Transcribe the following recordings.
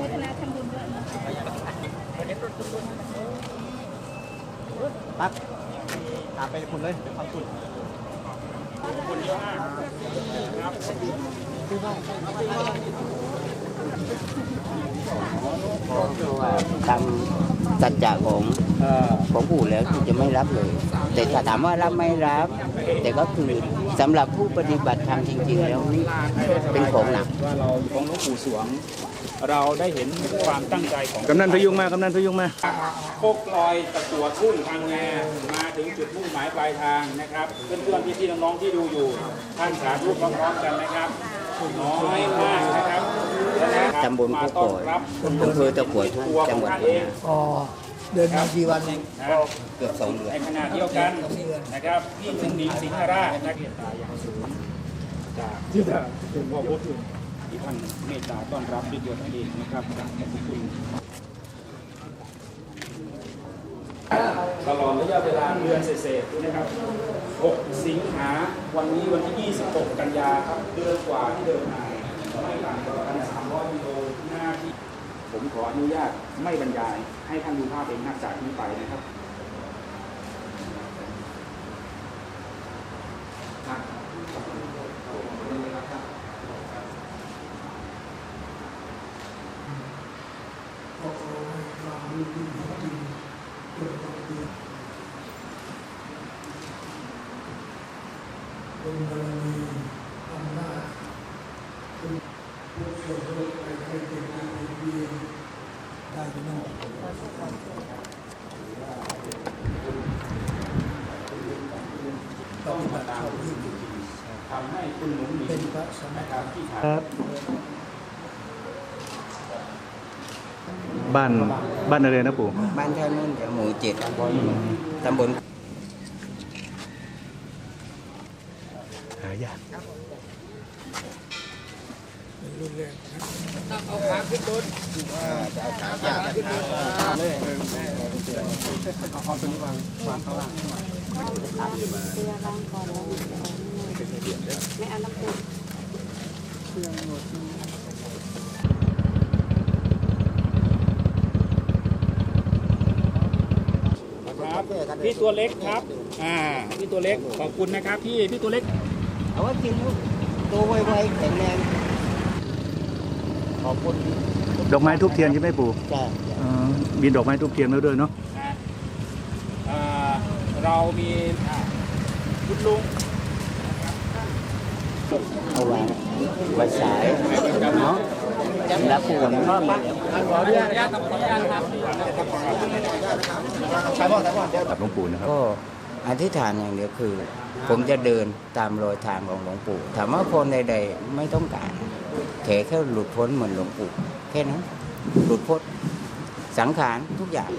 มทนาทำบุญด้วยตักตามไปคุณเลยเป็นความสุขคนมตับจ่าตามสัจจะของของผู้แล้วคือจะไม่รับเลย แต่ถ้าถามว่ารับไม่รับ แต่ก็คือ สำหรับผู้ปฏิบัติธรรมจริง ๆ แล้วนี่เป็นของหนัก ว่าเราของหลวงปู่สวง เราได้เห็นความตั้งใจของกำนันพยุงมากำนันพยุงมาโคกลอยตะกัวทุ่งทางแงมาถึงจุดมุ่งหมายปลายทางนะครับ เพื่อนๆพี่ๆน้องๆที่ดูอยู่ ท่านสาธุพร้อมๆกันนะครับน้อยมากนะครับและตำบลมาโคกต้อโอนยรับอำเภอตะกัวทุ่งตัวขจัองงหวัดท่านพัเองงงา อ๋อ เดินมากี่วันนะเกือบสองเดือนในขณะเดียวกันนะครับพี่ถึงหนิงสิงหราชนักเกียรติตาอย่างสูงจากที่ถึงพ่อพุทธที่ท่านเมตตาต้อนรับด้วยตัวท่านเองนะครับขอบคุณตลอดระยะเวลาเดือนเศษๆนะครับ 6 สิงหาวันนี้วันที่ 26 กันยาครับเดือนกว่าที่เดินทางไม่ต่างกัน300กิโล ออนุญาตไม่บรรยาย ให้ท่านดูภาพเองนักจากนี้ไปนะครับทำให้คุณหนุนหนิงนะครับที่ฐานครับ บ้านบ้านอะไรนะปู่บ้านท่านุ่นหมู่เจ็ดตำบลหายาก รุนแรงนะต้องเอาขาขึ้นบนเอาขาขึ้นบนเลยเอาเอาตัวนี้วางวางข้างล่างเสื้อร่างก่อนแล้วไม่เอาน้ำเครื่องหมดครับพี่ตัวเล็กครับ อ่า พี่ตัวเล็ก ขอบคุณนะครับพี่ พี่ตัวเล็ก เอาว่ากินลูตัวไวๆแข็งแรง ขอบคุณดอกไม้ทุบเทียนใช่ไหมปู่จ้าอ๋อมีดอกไม้ทุบเทียนแล้วด้วยเนาะอ่าเรามีอ่าคุณลุงเอาไว้ไว้สายเนาะแล้วปู่มันก็มีขออนุญาตครับขออนุญาตครับกับหลวงปู่นะครับ ก็อธิษฐานอย่างเดียวคือ ผมจะเดินตามรอยทางของหลวงปู่ถามว่าคนใดๆไม่ต้องการ แค่แค่หลุดพ้นเหมือนหลวงปู่แค่นั้นหลุดพ้นสังขารทุกอย่าง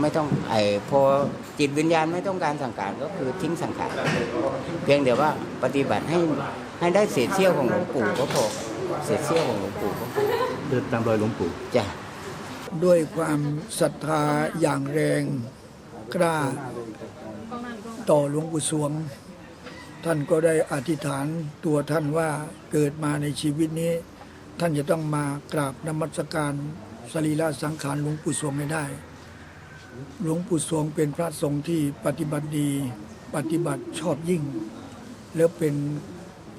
ไม่ต้องไอ้พอจิตวิญญาณไม่ต้องการสังขารก็คือทิ้งสังขารเพียงแต่ว่าปฏิบัติให้ให้ได้เศษเสี้ยวของหลวงปู่ก็พอเศษเสี้ยวของหลวงปู่ก็พอเดินตามรอยหลวงปู่จ้ะด้วยความศรัทธาอย่างแรงกล้าต่อหลวงปู่สวง ท่านก็ได้อธิษฐานตัวท่านว่าเกิดมาในชีวิตนี้ ท่านจะต้องมากราบนมัสการสรีระสังขารหลวงปู่สวงให้ได้ หลวงปู่สวงเป็นพระสงฆ์ที่ปฏิบัติดี ปฏิบัติชอบยิ่ง แล้วเป็น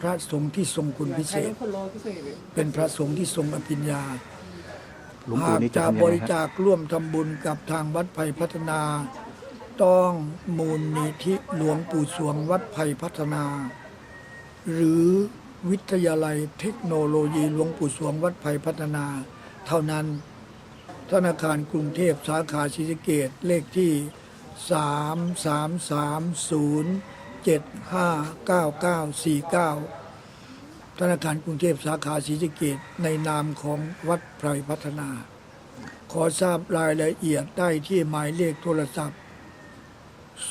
พระสงฆ์ที่ทรงคุณพิเศษ เป็นพระสงฆ์ที่ทรงอภิญญาหลวงปู่หากนี่จะจะทำยังบไงริฮะจาคร่วมทำบุญกับทางวัดไผ่พัฒนา ต้องมูลนิธิหลวงปู่สวงวัดไผ่พัฒนา หรือวิทยาลัยเทคโนโลยีหลวงปู่สวงวัดไผ่พัฒนา เท่านั้น ธนาคารกรุงเทพสาขาศรีสเกดเลขที่ 3 3 3 0 7 5 9 9 4 9 ธนาคารกรุงเทพสาขาศรีสเกดในนามของวัดไพรพัฒนา ขอทราบรายละเอียดได้ที่หมายเลขโทรศัพท์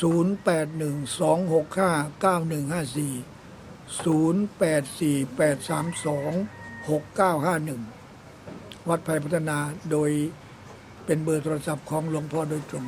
0812659154 0848326951 วัดไพรพัฒนาโดยเป็นเบอร์โทรศัพท์ของหลวงพ่อโดยตรง